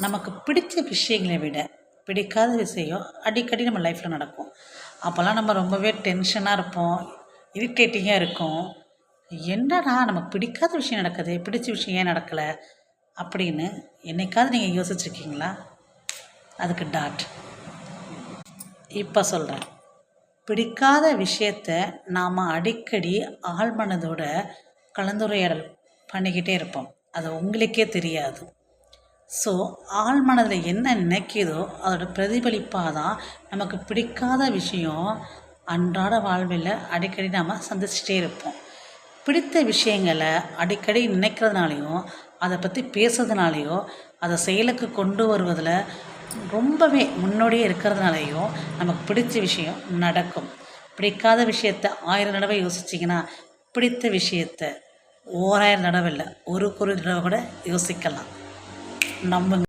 நமக்கு பிடிச்ச விஷயங்களை விட பிடிக்காத விஷயம் அடிக்கடி நம்ம லைஃப்பில் நடக்கும். அப்போல்லாம் நம்ம ரொம்பவே டென்ஷனாக இருப்போம் இரிட்டேட்டிங்காக இருக்கும். என்னடா நமக்கு பிடிக்காத விஷயம் நடக்குது பிடிச்ச விஷயம் ஏன் நடக்கலை? அப்படின்னு என்னைக்காவது நீங்கள் யோசிச்சிருக்கீங்களா? அதுக்கு டாட் இப்போ சொல்கிறேன் பிடிக்காத விஷயத்த நாம் அடிக்கடி ஆழ்மனதோட கலந்துரையாடல் பண்ணிக்கிட்டே இருப்போம். அது உங்களுக்கே தெரியாது. ஸோ ஆழ்மனதில் என்ன நினைக்கிதோ அதோட பிரதிபலிப்பாக தான் நமக்கு பிடிக்காத விஷயம் அன்றாட வாழ்வில் அடிக்கடி நாம் சந்திச்சிட்டே இருப்போம். பிடித்த விஷயங்களை அடிக்கடி நினைக்கிறதுனாலையும் அதை பற்றி பேசுறதுனாலையோ அதை செயலுக்கு கொண்டு வருவதில் ரொம்பவே முன்னோடியே இருக்கிறதுனாலையும் நமக்கு பிடிச்ச விஷயம் நடக்கும். பிடிக்காத விஷயத்த ஆயிரம் தடவை யோசிச்சிங்கன்னா பிடித்த விஷயத்த ஓராயிரம் தடவை இல்லை ஒரு ஒரு தடவை கூட யோசிக்கலாம். நம்புங்க.